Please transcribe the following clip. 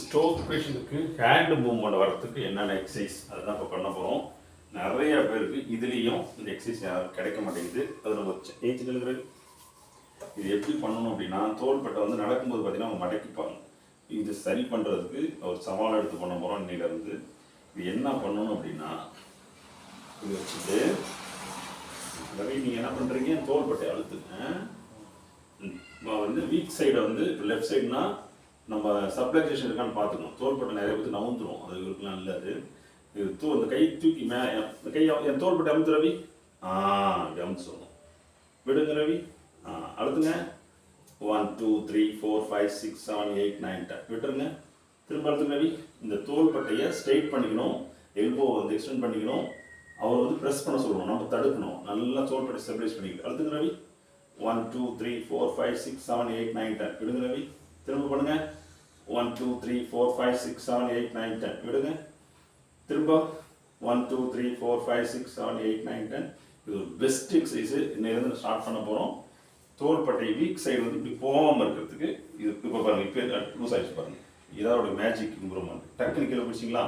Stroke பேஷண்ட்டுக்கு hand movement வரத்துக்கு என்னென்ன எக்ஸசைஸ் அதுதான் இப்போ பண்ண போகிறோம் நிறைய பேருக்கு இதுலேயும் இந்த எக்ஸசைஸ் யாரும் கிடைக்க மாட்டேங்குது. அது நம்ம ஏஜ் இது எப்படி பண்ணணும் அப்படின்னா தோள்பட்டை வந்து நடக்கும்போது பார்த்தீங்கன்னா அவங்க மடக்கிப்பாங்க இது சரி பண்ணுறதுக்கு ஒரு சவால் எடுத்து பண்ண போகிறோம் இன்னிலேருந்து. இது என்ன பண்ணணும் அப்படின்னா இது வச்சுட்டு ரவி நீங்கள் என்ன பண்ணுறீங்க தோள்பட்டை அழுத்துங்க. வந்து வீக் சைடை வந்து லெஃப்ட் சைடுனா நம்ம சப்ளக்சேஷன் இருக்கான்னு பார்த்துக்கணும். தோள்பட்டை நிறைய பேர் நவுந்துடும் அது இவருக்குலாம் இல்லை அது இது தூ அந்த கை தூக்கி மே இந்த கை என் தோள்பட்டை அமுத்து ரவி. ஆ அமுத்து சொல்லணும். விடுங்க ரவி. ஆ அடுத்துங்க. One two three four five six seven eight nine ten விட்டுருங்க. திரும்ப அழுத்துங்க ரவி. இந்த தோள்பட்டையை ஸ்ட்ரைட் பண்ணிக்கணும். எல்போ வந்து எக்ஸ்டெண்ட் பண்ணிக்கணும். அவர் வந்து ப்ரெஸ் பண்ண சொல்லணும். நம்ம தடுக்கணும். நல்லா தோள்பட்டை ஸ்டெபிலைஸ் பண்ணிக்கணும். அடுத்துங்க Ravi. One two three four five six seven eight nine ten விடுங்க ரவி. திரும்ப பண்ணுங்க. One two three four five six seven eight nine ten விடுங்க. திரும்ப. One two three four five six seven eight nine ten இது ஒரு best exercise இன்னையிலேருந்து start பண்ண போகிறோம் தோள்பட்டை வீக் சைடு வந்து இப்படி போகாமல் இருக்கிறதுக்கு இது இப்போ பாருங்கள் இப்போ லூஸ் ஆகிடுச்சு பாருங்கள் இதோட மேஜிக் இம்ப்ரூவ்மெண்ட். டக்குனு கீழே பிடிச்சிங்களா